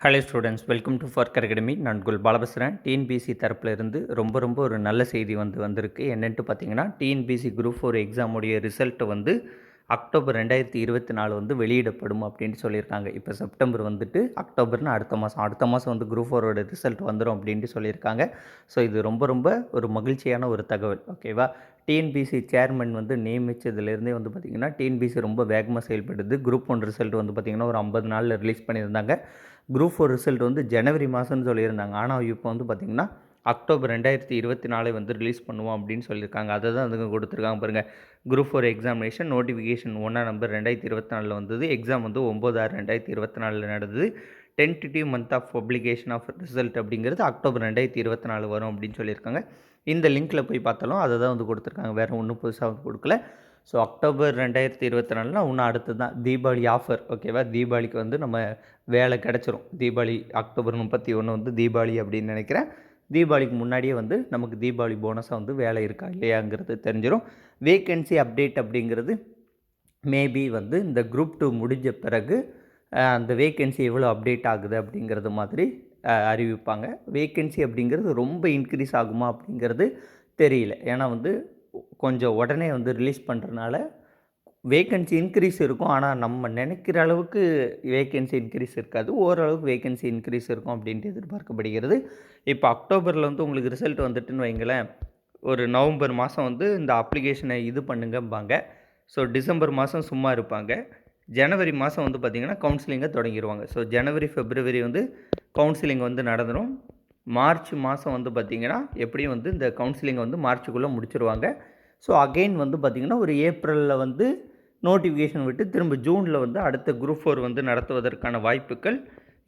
Hello students welcome to ஃபர்க் academy நான் குல் பாலபஸ்ரன் டிஎன்பிசி தரப்புல இருந்து ரொம்ப ரொம்ப ஒரு நல்ல செய்தி வந்து வந்திருக்கு. என்னென்ட்டு பார்த்தீங்கன்னா டிஎன்பிசி குரூப் ஃபோர் எக்ஸாமுடைய ரிசல்ட் வந்து அக்டோபர் ரெண்டாயிரத்தி இருபத்தி நாலு வந்து வெளியிடப்படும் அப்படின்னு சொல்லியிருக்காங்க. இப்போ செப்டம்பர் வந்துட்டு அக்டோபர்னு அடுத்த மாதம் அடுத்த மாதம் வந்து குரூப் ஃபோரோட ரிசல்ட் வந்துடும் அப்படின்ட்டு சொல்லியிருக்காங்க. ஸோ இது ரொம்ப ரொம்ப ஒரு மகிழ்ச்சியான ஒரு தகவல் ஓகேவா டிஎன்பிசி சேர்மன் வந்து நியமித்ததுலேருந்தே வந்து பார்த்திங்கன்னா டிஎன்பிசி ரொம்ப வேகமாக செயல்படுது. குரூப் ஒன் ரிசல்ட் வந்து பார்த்திங்கன்னா ஒரு ஐம்பது நாளில் ரிலீஸ் பண்ணியிருந்தாங்க. குரூப் ஃபோர் ரிசல்ட் வந்து ஜனவரி மாதம்னு சொல்லியிருந்தாங்க. ஆனால் இப்போ வந்து பார்த்திங்கன்னா அக்டோபர் ரெண்டாயிரத்தி இருபத்தி நாலு வந்து ரிலீஸ் பண்ணுவோம் அப்படின்னு சொல்லியிருக்காங்க. அதை தான் அதுங்க கொடுத்துருக்காங்க பாருங்கள் குரூப் ஃபோர் எக்ஸாமினேஷன் நோட்டிஃபிகேஷன் ஒன்றா நம்பர் ரெண்டாயிரத்தி இருபத்தி நாலில் வந்தது. எக்ஸாம் வந்து ஒம்பது ஆறு ரெண்டாயிரத்தி இருபத்தி நாலில் நடந்தது. Tentative month of publication of result அப்படிங்கிறது அக்டோபர் ரெண்டாயிரத்தி இருபத்தி நாலு வரும் அப்படின்னு சொல்லியிருக்காங்க. இந்த லிங்க்கில் போய் பார்த்தாலும் அதை தான் வந்து கொடுத்துருக்காங்க. வேறு ஒன்றும் புதுசாக வந்து கொடுக்கல. ஸோ அக்டோபர் ரெண்டாயிரத்தி இருபத்தி நாலுனா இன்னும் அடுத்து தான் தீபாவளி ஆஃபர் ஓகேவா தீபாவளிக்கு வந்து நம்ம வேலை கிடச்சிரும். தீபாவளி அக்டோபர் முப்பத்தி ஒன்று வந்து தீபாவளி அப்படின்னு நினைக்கிறேன். தீபாவளிக்கு முன்னாடியே வந்து நமக்கு தீபாவளி போனஸாக வந்து வேலை இருக்கா இல்லையாங்கிறது தெரிஞ்சிடும் வேக்கன்சி அப்டேட் அப்படிங்கிறது மேபி வந்து இந்த குரூப் டூ முடிஞ்ச பிறகு அந்த வேக்கன்சி எவ்வளோ அப்டேட் ஆகுது அப்படிங்கிறது மாதிரி அறிவிப்பாங்க. வேக்கன்சி அப்படிங்கிறது ரொம்ப இன்க்ரீஸ் ஆகுமா அப்படிங்கிறது தெரியல. ஏன்னா வந்து கொஞ்சம் உடனே வந்து ரிலீஸ் பண்ணுறனால வேக்கன்சி இன்க்ரீஸ் இருக்கும். ஆனால் நம்ம நினைக்கிற அளவுக்கு வேக்கன்சி இன்க்ரீஸ் இருக்காது. ஓரளவுக்கு வேக்கன்சி இன்க்ரீஸ் இருக்கும் அப்படின்ட்டு எதிர்பார்க்கப்படுகிறது. இப்போ அக்டோபரில் வந்து உங்களுக்கு ரிசல்ட் வந்துட்டுன்னு வைங்களேன். ஒரு நவம்பர் மாதம் வந்து இந்த அப்ளிகேஷனை இது பண்ணுங்கம்பாங்க. ஸோ டிசம்பர் மாதம் சும்மா இருப்பாங்க. ஜனவரி மாதம் வந்து பார்த்திங்கன்னா கவுன்சிலிங்கை தொடங்கிடுவாங்க ஸோ ஜனவரி ஃபெப்ரவரி வந்து கவுன்சிலிங் வந்து நடந்துடும் மார்ச் மாதம் வந்து பார்த்திங்கன்னா எப்படியும் வந்து இந்த கவுன்சிலிங்கை வந்து மார்ச்சுக்குள்ளே முடிச்சிருவாங்க. ஸோ அகெயின் வந்து பார்த்திங்கன்னா ஒரு ஏப்ரலில் வந்து நோட்டிஃபிகேஷன் விட்டு திரும்ப ஜூனில் வந்து அடுத்த குரூப் ஃபோர் வந்து நடத்துவதற்கான வாய்ப்புகள்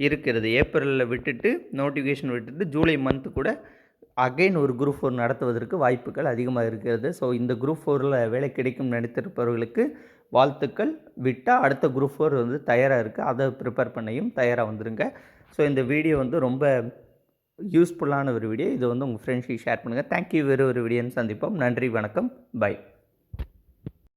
இருக்கிறது. ஏப்ரலில் விட்டுட்டு நோட்டிஃபிகேஷன் விட்டுட்டு ஜூலை மந்த்து கூட அகைன் ஒரு குரூப் ஃபோர் நடத்துவதற்கு வாய்ப்புகள் அதிகமாக இருக்கிறது. ஸோ இந்த குரூப் ஃபோரில் வேலை கிடைக்கும் நினைத்திருப்பவர்களுக்கு வாழ்த்துக்கள். விட்டால் அடுத்த குரூப் ஃபோர் வந்து தயாராக இருக்குது அதை ப்ரிப்பேர் பண்ணியும் தயாராக வந்துருங்க. ஸோ இந்த வீடியோ வந்து ரொம்ப யூஸ்ஃபுல்லான ஒரு வீடியோ இது வந்து உங்கள் ஃப்ரெண்ட்ஸ்க்கு ஷேர் பண்ணுங்கள் தேங்க்யூ வேறு ஒரு வீடியோன்னு சந்திப்போம். நன்றி. வணக்கம். பை